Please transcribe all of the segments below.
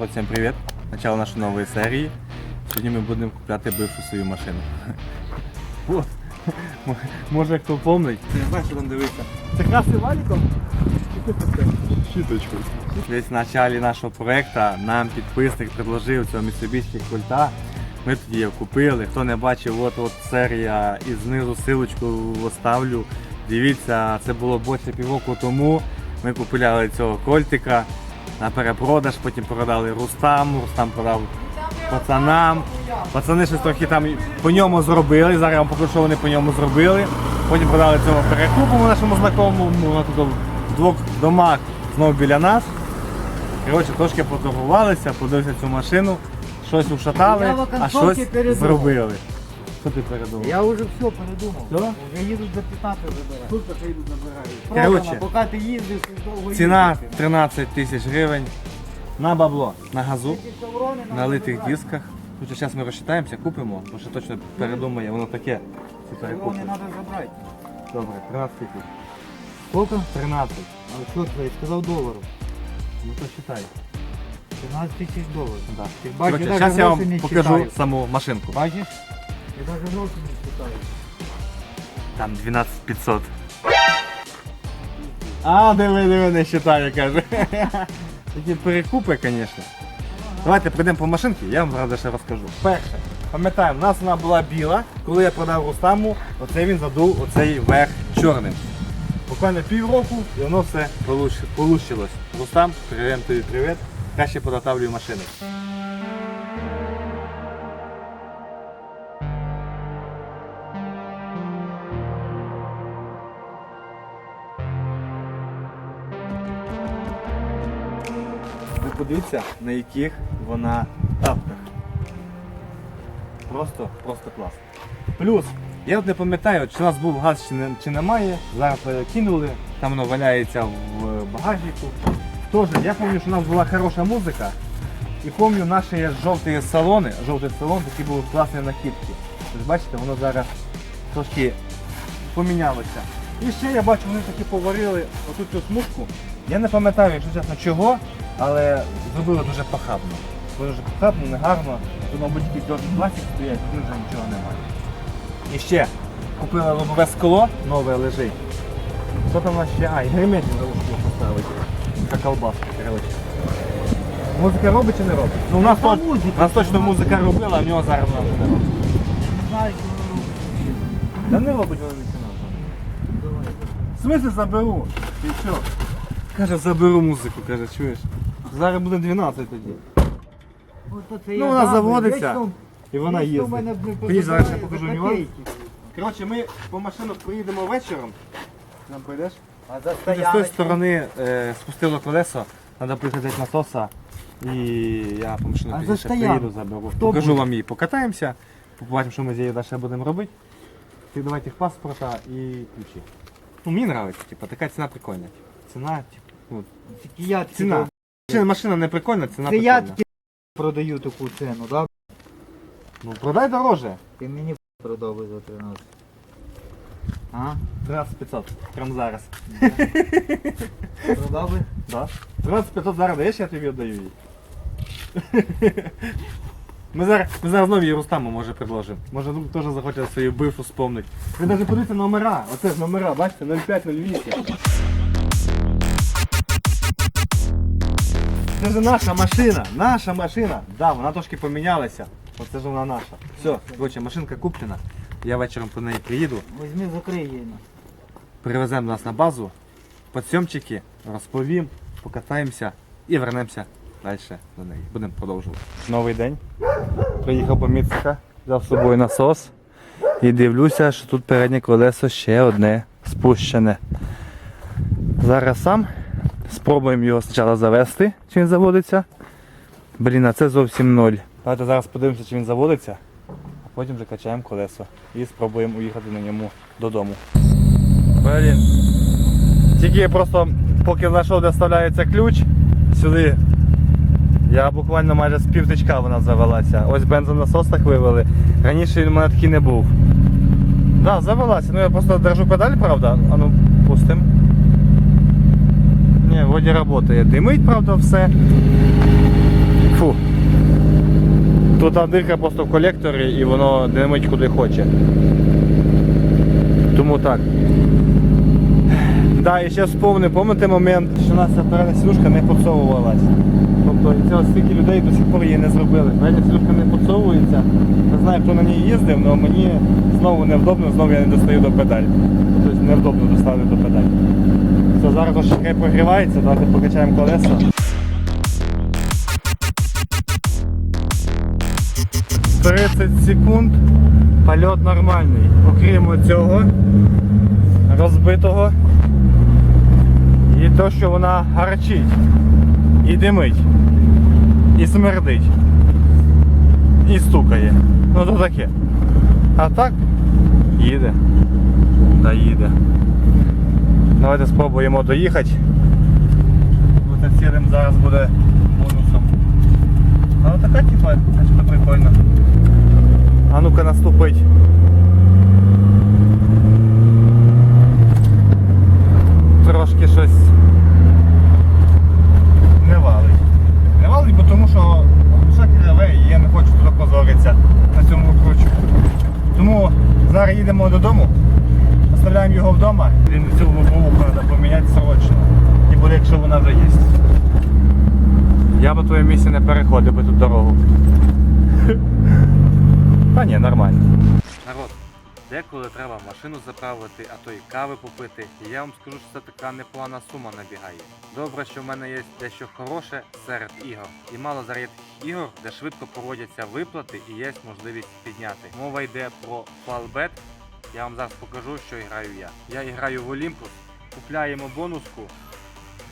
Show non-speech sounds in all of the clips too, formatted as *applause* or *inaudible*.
Народ, всім привіт! Начало нашої нової серії. Сьогодні ми будемо купляти бившу свою машину. *laughs* От. Може хто помнить. Ти не знаєш, що там дивиться. Це красний валіком? Щіточку. Десь в началі нашого проєкту нам підписник предложив цього Mitsubishi Кольта. Ми тоді його купили. Хто не бачив, от от серія і знизу силочку оставлю. Дивіться, це було більше півроку тому. Ми купували цього кольтика на перепродаж, потім продали Рустаму, Рустам продав пацанам. Пацани щось трохи там по ньому зробили. Зараз я вам покажу, що вони по ньому зробили. Потім продали цьому перекупу нашому знакомому. Воно тут в двох домах знову біля нас. Коротше, трошки поторгувалися, подивилися цю машину, щось ушатали, а щось зробили. Що ти передумав? Я уже все передумав. Все? Вже їдуть за 15 забирати. Тут їдуть забирають. Продано, Коротше, поки ти їздиш, ти довго ціна їздити. 13 тисяч гривень на бабло, на газу, шеврони на надо литих забрати. дисках. Тут зараз ми розчитаємося, купимо, бо ще точно передумає, воно таке. Перекупи. Шеврони треба забрати. Добре, 13 тисяч. Сколько? 13. А що твоє? Сказав доларів. Ну то считай. 13 тисяч доларів. Да. Ти бачиш, Короче, я зараз я гроші вам не покажу читаю. саму машинку. Бачиш? Я навіть гроші не читаю. Там 12 500. А, диви, диви, не считаю, каже. *laughs* Такі перекупи, звісно. Давайте прийдемо по машинці, я вам зараз ще розкажу. Перше, пам'ятаємо, у нас вона була біла, коли я продав Рустаму, оце він задув оцей верх чорним. Буквально півроку і воно все вийшло. Рустам, привіт тобі привіт. Краще подготавлюю машини. Подивіться, на яких вона тапках. Просто, просто клас. Плюс, я от не пам'ятаю, чи у нас був газ, чи, не, чи немає. Зараз перекинули, там воно валяється в багажнику. Тож, я пам'ятаю, що у нас була хороша музика. І пам'ятаю наші жовті салони, жовтий салон, такі були класні накидки. Ось бачите, воно зараз трошки помінялося. І ще я бачу, вони таки поварили оту цю смужку. Я не пам'ятаю, якщо чесно, чого, але зробили дуже похабно. Дуже похабно, негарно. Тут, мабуть, якісь дорогі пластик стоять, тут вже нічого немає. І ще купили лобове скло, нове лежить. Що там у нас ще? А, і герметик за скло поставити. Така колбаска, коротше. Музика робить чи не робить? Ну, у нас, то- музика, у нас точно музика робила, а в нього зараз вона вже не робить. Та не робить вона нічого. В смысле заберу? І що? Каже, заберу музику, каже, чуєш? Зараз буде 12 тоді. Ну, вона заводиться, І вона їздить. зараз я покажу нюанс. Коротше, ми по машину приїдемо вечором. Нам прийдеш? А за З тої сторони е, спустило колесо, треба приїхати насоса. І я по машину А за пізніше стоянку? приїду, заберу. Хто Покажу буде? вам її, покатаємося, побачимо, що ми з нею далі будемо робити. Ти давайте паспорта і ключі. Ну, мені подобається, типу, така ціна прикольна. Ціна, типу, ну, я ціна. Машина, машина не прикольна, ціна Це я прикольна. тільки продаю таку ціну, да? Ну, продай дороже. Ти мені продав би за 13. А? 13 500, прямо зараз. Продав би? Да? 13 500 *laughs* зараз даєш, я тобі віддаю її. *laughs* Ми зараз, ми зараз знову її Рустаму може предложимо. Може друг теж захоче свою бившу вспомнити. Ви навіть подивіться номера. Оце ж номера, бачите, 0508. Це ж наша машина, наша машина. Да, вона трошки помінялася. Оце ж вона наша. Все, коротше, машинка куплена. Я вечором по неї приїду. Візьми, закрий її. на. Привеземо нас на базу, підсйомчики, розповім, покатаємося і вернемося далі до неї. Будемо продовжувати. Новий день. Приїхав по Міцика, взяв з собою насос і дивлюся, що тут переднє колесо ще одне спущене. Зараз сам спробуємо його спочатку завести, чи він заводиться. Блін, а це зовсім ноль. Давайте зараз подивимося, чи він заводиться, а потім вже качаємо колесо і спробуємо уїхати на ньому додому. Блін. Тільки просто поки знайшов, де вставляється ключ сюди. Я буквально майже з півтичка вона завелася. Ось бензонасос так вивели. Раніше він у мене такий не був. Так, да, завелася. Ну я просто держу педаль, правда. А ну пустим. Ні, вроді працює. Димить, правда, все. Фу. Тут дирка просто в колекторі і воно димить куди хоче. Тому так. Да, і ще вспомнив, пам'ятаєте момент, що ця передня сідушка не підсовувалась. Тобто ось стільки людей до сих пор її не зробили. Передня сідушка не підсовується. Не знаю, хто на ній їздив, але мені знову невдобно, знову я не достаю до педаль. Тобто невдобно доставити до педаль. Все, зараз ось ще прогрівається, давайте покачаємо колеса. «30 секунд, польот нормальний. Окрім цього розбитого і то, що вона гарчить, і димить, і смердить, і стукає. Ну то таке. А так їде. Та їде. Давайте спробуємо доїхати. Цілим зараз буде бонусом. Але така типа, начебто прикольно. А ну-ка наступить. Трошки щось не валить. Не валить, бо тому що душа криве і я не хочу туди позоритися на цьому кручу. Тому зараз їдемо додому, оставляємо його вдома. Він цю лобову треба поміняти срочно. І буде, якщо вона вже є. Я по твоєму місці не переходив би тут дорогу. *laughs* Та ні, нормально. Народ, деколи треба машину заправити, а то й кави попити. І я вам скажу, що це така непогана сума набігає. Добре, що в мене є дещо хороше серед ігор. І мало таких ігор, де швидко проводяться виплати і є можливість підняти. Мова йде про Фалбет. Я вам зараз покажу, що граю я. Я граю в Олімпус, купляємо бонуску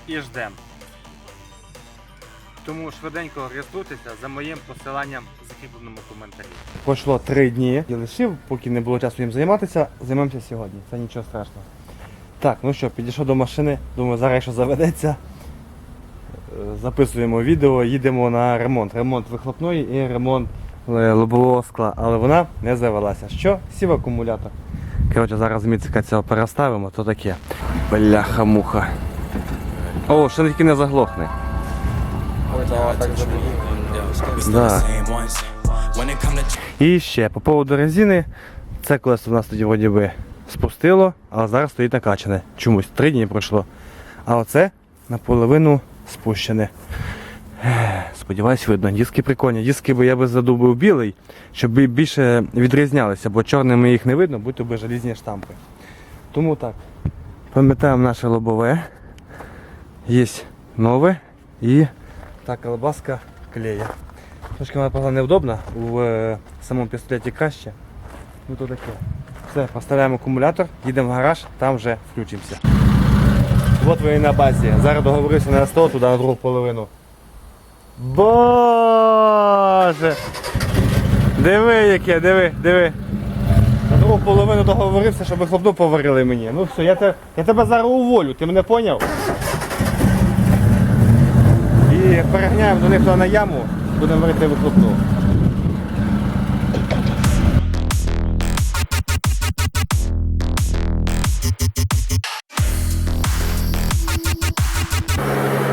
і ждем. Тому швиденько реєструйтеся за моїм посиланням в закріпленому коментарі. Пройшло три дні. Я лишив, поки не було часу їм займатися. Займемося сьогодні. Це нічого страшного. Так, ну що, підійшов до машини. Думаю, зараз що заведеться. Е, Записуємо відео, їдемо на ремонт. Ремонт вихлопної і ремонт лобового скла. Але вона не завелася. Що? Сів акумулятор. Коротше, зараз міцика цього переставимо, то таке. Бляха-муха. О, ще тільки не заглохне. Да. І ще по поводу резини. Це колесо в нас тоді вроді би спустило, але зараз стоїть накачане. Чомусь три дні пройшло. А оце наполовину спущене. Сподіваюсь, видно. Диски прикольні. Диски би я би задубив білий, щоб більше відрізнялися, бо чорними їх не видно, будь-то би желізні штампи. Тому так. Пам'ятаємо наше лобове. Є нове і та колбаска клея. Трошки вона правда невдобна, в е, самому пістолеті краще. Ну то таке. Все, поставляємо акумулятор, їдемо в гараж, там вже включимося. От ви і на базі. Зараз договорився на 100, туди на другу половину. Боже! Диви яке, диви, диви. На другу половину договорився, щоб хлопну поварили мені. Ну все, я, те, я тебе зараз уволю, ти мене поняв? І перегняємо до них на яму, будемо варити вихлопну.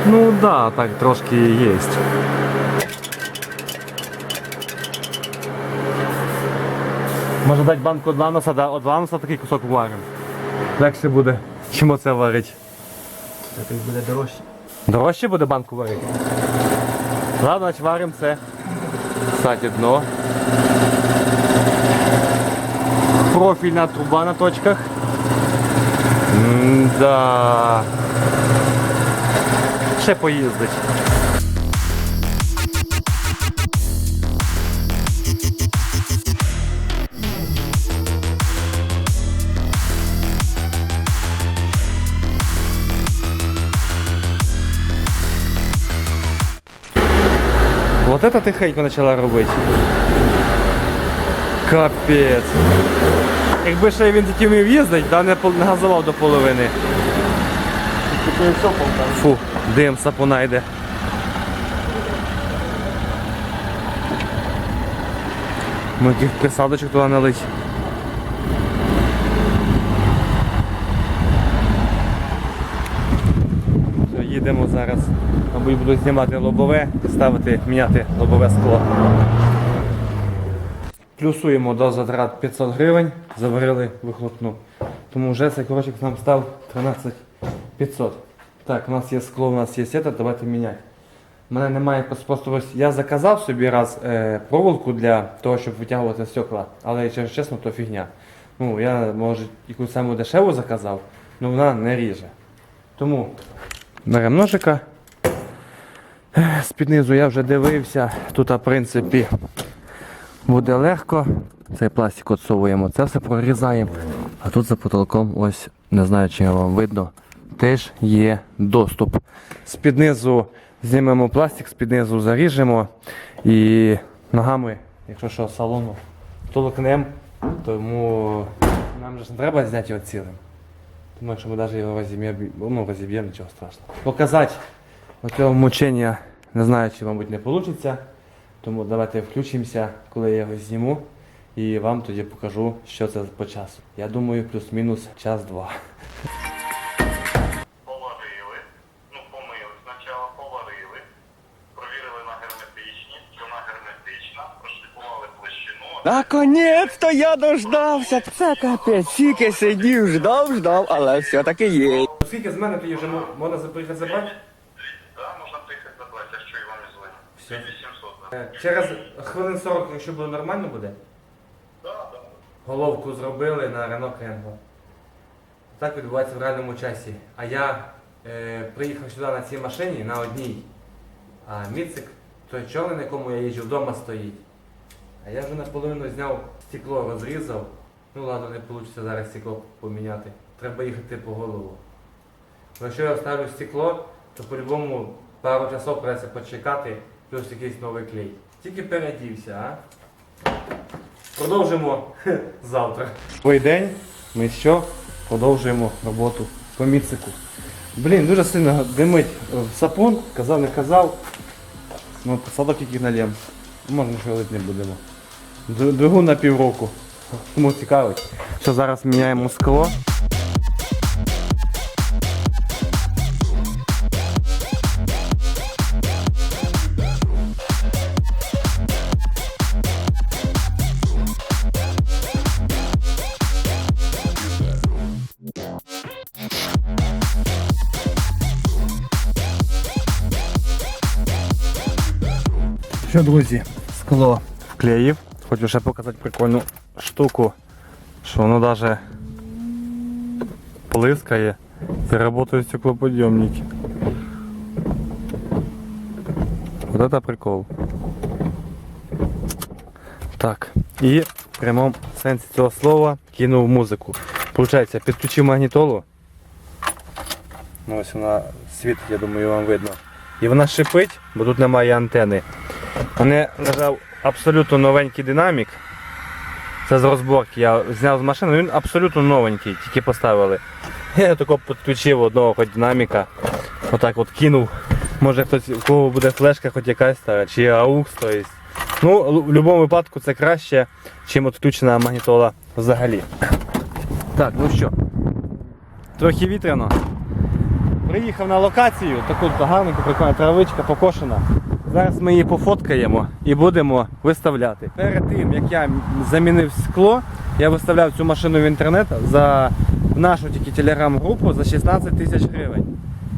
Ну да, так трошки є. Може дати банку од ланоса, да, од ланоса такий кусок варимо. Легше буде, чим оце варить. Це буде дорожче. Дорожче буде банку варити. Ладно, значить варимо це. Кстати, дно. Профільна труба на точках. Да. Ще поїздить. Вот это тихенько почала робити. Капець. Якби ще він тільки вмів їздити, да не газував до половини. Фу, дим сапуна йде. Ми яких присадочок туди налить. Все, Їдемо зараз, мабуть, буду знімати лобове ставити, міняти лобове скло. Плюсуємо до затрат 500 гривень, заварили вихлопну. Тому вже цей корочок нам став 13 500. Так, у нас є скло, у нас є сета, давайте міняти. У мене немає просто я заказав собі раз е, проволоку для того, щоб витягувати стекла, але якщо чесно, то фігня. Ну, я може якусь саму дешеву заказав, але вона не ріже. Тому беремо ножика. Ех, З-під низу я вже дивився. Тут, в принципі, буде легко. Цей пластик отсовуємо, це все прорізаємо. А тут за потолком, ось, не знаю, чи вам видно, теж є доступ. З-під низу знімемо пластик, з-під низу заріжемо і ногами, якщо що, салону толкнемо, тому нам же не треба зняти його цілим. Тому якщо ми навіть його розіб'ємо, ну, розіб'ємо, нічого страшного. Показати оцього мучення, не знаю, чи, мабуть, не вийде. Тому давайте включимося, коли я його зніму, і вам тоді покажу, що це по часу. Я думаю, плюс-мінус час-два. Поварили, ну помили спочатку, поварили, провірили на герметичність, вона герметична, прошліфували площину. Наконец-то я дождався. Це капець. Тільки сидів, ждав, ждав, але все-таки є. Скільки з мене тоді вже можна приїхати забрати? Да, можна приїхати забрати, якщо і вам не звонять. Все. 800, да. Е, Через хвилин 40, якщо буде нормально буде, головку зробили на Renault Kangoo. Так відбувається в реальному часі. А я е, приїхав сюди на цій машині на одній. А Міцик, той чорний, на якому я їжджу, вдома стоїть. А я вже наполовину зняв стекло, розрізав. Ну ладно, не вийде зараз стекло поміняти. Треба їхати по голову. Якщо я вставлю стекло, то по-любому пару часов придеться почекати, плюс якийсь новий клей. Тільки переодівся, а? Продовжимо *laughs* завтра. Новий день. Ми що? Продовжуємо роботу по міцику. Блін, дуже сильно димить е, сапун, казав, не казав. Ну, посадок який налєм. Можна швалити не будемо. Д- Двигун на півроку. Кому цікавить. Що зараз міняємо скло. Що, друзі, скло вклеїв. Хочу ще показати прикольну штуку, що воно навіть плискає і працюють стеклоподйомники. Вот это прикол. Так, і в прямому сенсі цього слова кинув музику. Получається, підключив магнітолу. Ну, ось вона світить, я думаю, вам видно. І вона шипить, бо тут немає антени. Мене лежав абсолютно новенький динамік. Це з розборки. Я зняв з машини, він абсолютно новенький, тільки поставили. *laughs* Я тако підключив одного хоч динаміка. Отак от кинув. Може хтось, у кого буде флешка хоч якась та, чи AUX, то есть. Ну, в будь-якому випадку це краще, чим відключена магнітола взагалі. Так, ну що. Трохи вітряно. Приїхав на локацію, таку гарненьку, прикольна травичка покошена. Зараз ми її пофоткаємо і будемо виставляти. Перед тим як я замінив скло, я виставляв цю машину в інтернет за нашу тільки телеграм-групу за 16 тисяч гривень.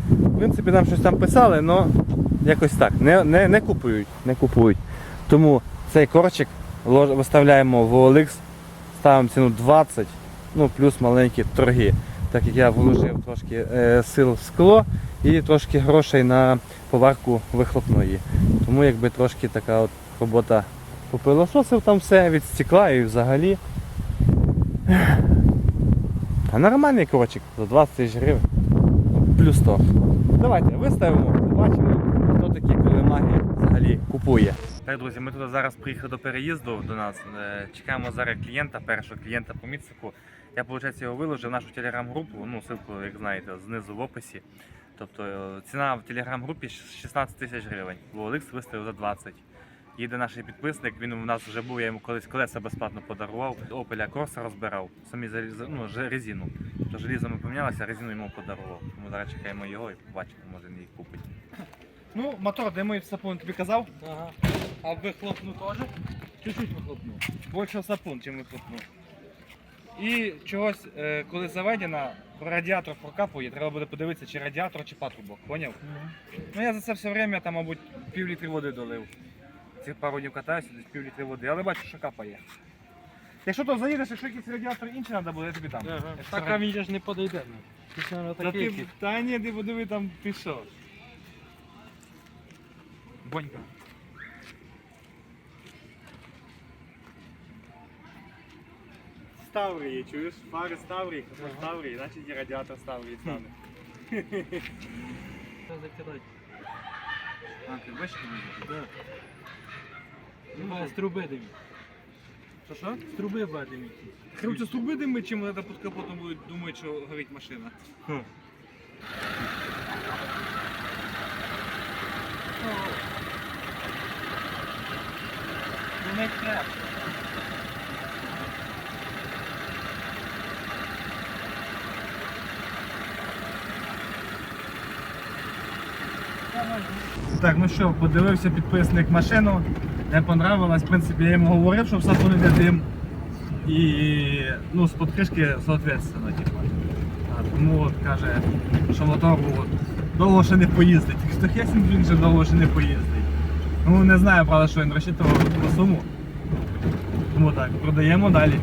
В принципі, нам щось там писали, але якось так. Не, не, не купують, не купують. Тому цей корчик виставляємо в OLX, ставимо ціну 20, ну плюс маленькі торги. Так як я вложив трошки е, сил в скло і трошки грошей на поварку вихлопної. Тому якби трошки така от робота попилососив там все від стекла і взагалі. А нормальний корочик за 20 тисяч гривень. Плюс 100. Давайте виставимо, побачимо, хто такі колемаги взагалі купує. Так, друзі, ми тут зараз приїхали до переїзду до нас. Е, Чекаємо зараз клієнта, першого клієнта по міцику. Я, виходить, його виложив в нашу телеграм-групу, ну, ссылку, як знаєте, знизу в описі. Тобто е, ціна в телеграм-групі 16 тисяч гривень. В OLX виставив за 20. Їде наш підписник, він у нас вже був, я йому колись колеса безплатно подарував. Опеля Корса розбирав, самі ну, резину. То желізо ми помінялися, резину йому подарував. Тому зараз чекаємо його і побачимо, може він її купить. Ну, мотор димує в сапун, тобі казав? Ага. А вихлопну теж? Чуть-чуть вихлопну. Більше сапун, чим вихлопну. І чогось, е, коли заведена, радіатор прокапує, треба буде подивитися, чи радіатор, чи патрубок, поняв? Ну я за це все время там, мабуть, пів літри води долив. Ці пару днів катаюся, десь пів літри води, але бачу, що капає. Якщо то заїдеш, якщо якийсь радіатор інший треба буде, я тобі там. Ага. Так же ж не подойде. ну. Ти ж, наверно, Та, такий, ти, та ні, ти подиви там пішов. Бонька. Ставрії, чуєш? Фари Ставрії, Ага. Ставрії, значить і радіатор Ставрії стане. Що закидати? А, ти бачиш, Да. Ну, з труби димі. Що що? З труби буде. Короче, з труби дими, чим вони під капотом будуть думати, що горить машина. Ну не треба. Так, ну що, подивився підписник машину, не понравилось. В принципі, я йому говорив, що в сапу не дим. І ну, з подкришки, соответственно, типу. Тому от каже, що мотор от, довго ще не поїздить. Хесінг він вже довго ще не поїздить. Ну не знаю, правда, що він розчитував на суму. Тому так, продаємо далі.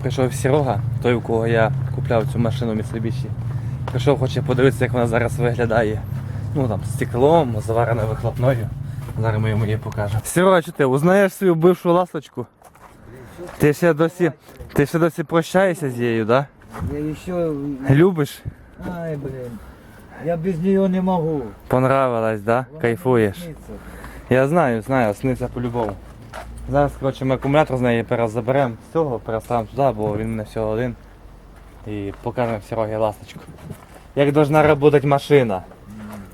Прийшов Серега, той, у кого я купляв цю машину Mitsubishi. Прийшов, хоче подивитися, як вона зараз виглядає. Ну там стеклом, завареною вихлопною. Зараз ми йому її покажемо. Серега, що ти узнаєш свою бившу ласточку? Ти ще досі, ти ще досі прощаєшся з нею, да? Я еще... Любиш? Ай, блин. Я без нее не могу. Понравилась, да? Вона Кайфуєш. сниться. Я знаю, знаю, сниться по-любому. Зараз, коротше, ми акумулятор з неї перезаберемо з цього, переставимо туди, бо він не всього один. І покажемо Серегі ласточку. Як должна працювати машина.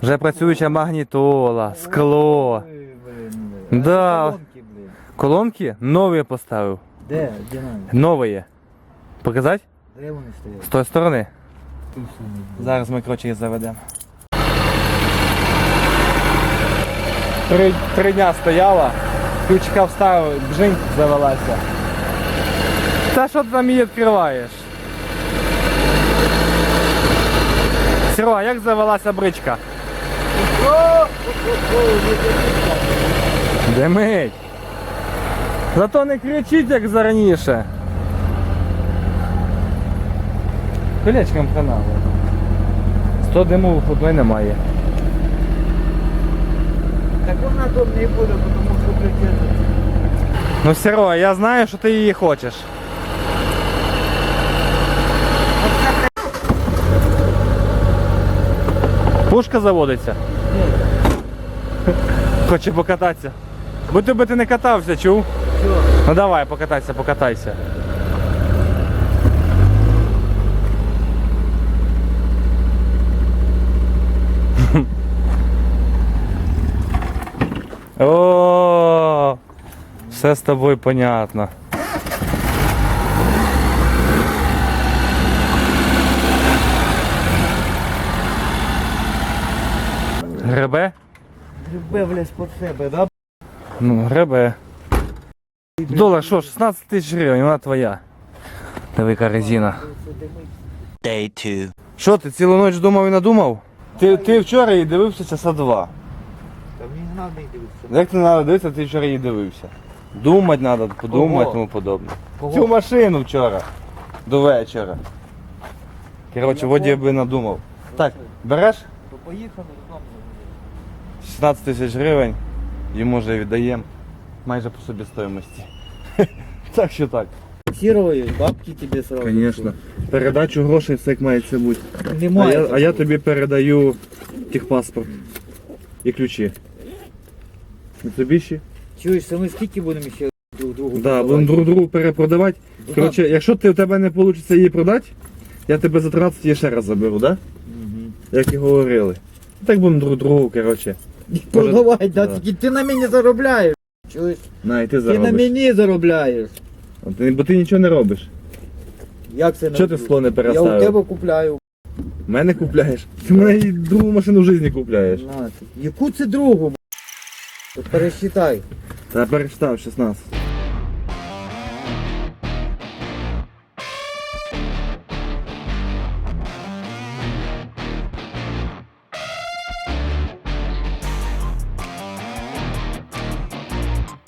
Вже працююча магнітола, скло. Да. Колонки, нові поставив. Де? Де? Нові. Показати? Де вони стоять? З тої сторони. Зараз ми, коротше, їх заведемо. Три, три дня стояла, ключика вставив, бжинь завелася. Та що ти там її відкриваєш? Серега, як завелася бричка? Димить. Зато не кричіть, як зараніше. Колечком каналу. 100 диму виходної немає. Так вона тут не буде, тому що притягнути. Ну Серега, я знаю, що ти її хочеш. Пушка заводиться. *laughs* Хоче покататися. Будь би ти не катався, чув? Що? Ну давай, покатайся, покатайся. *laughs* О, все з тобою понятно. Гребе? Любе, блядь, під себе, да? Ну, гребе. Долар що, 16 тисяч гривень, вона твоя. Диви, резина. Це димить. Що, ти цілу ніч думав і надумав? Ти, ти вчора її дивився часа два. Та мені не треба дивитися. Як ти треба дивитися, ти вчора її дивився. Думати треба, подумати Кого? тому подобне. Кого? Цю машину вчора. До вечора. Коротше, воді би надумав. Так, береш То поїхали додому. 16 тисяч гривень, йому вже віддаємо майже по собі стоїмості. *laughs* Так що так. Фіксировали, бабки тебе сразу. Звісно. Передачу грошей все як мається бути. А я, а я тобі передаю техпаспорт і ключі. Mitsubishi? Чуєш, це ми скільки будемо ще друг другу Да, будемо друг другу перепродавати. Коротше, якщо ти, у тебе не вийде її продати, я тебе за 13 її ще раз заберу, да? Мгм. Як і говорили. Так будемо друг другу, коротше, Продавай, да, Да. ти на мені заробляєш. Чуєш? На, і ти Ти на заробиш. мені заробляєш. Ти- Бо ти нічого не робиш. Як це Чого ти роблю? скло не Я у переставив? тебе купляю. Мене купляєш? Ти мене і другу машину в житті купляєш. На, ти. Яку це другу? б***ь? Пересчитай. Та пересчитав 16.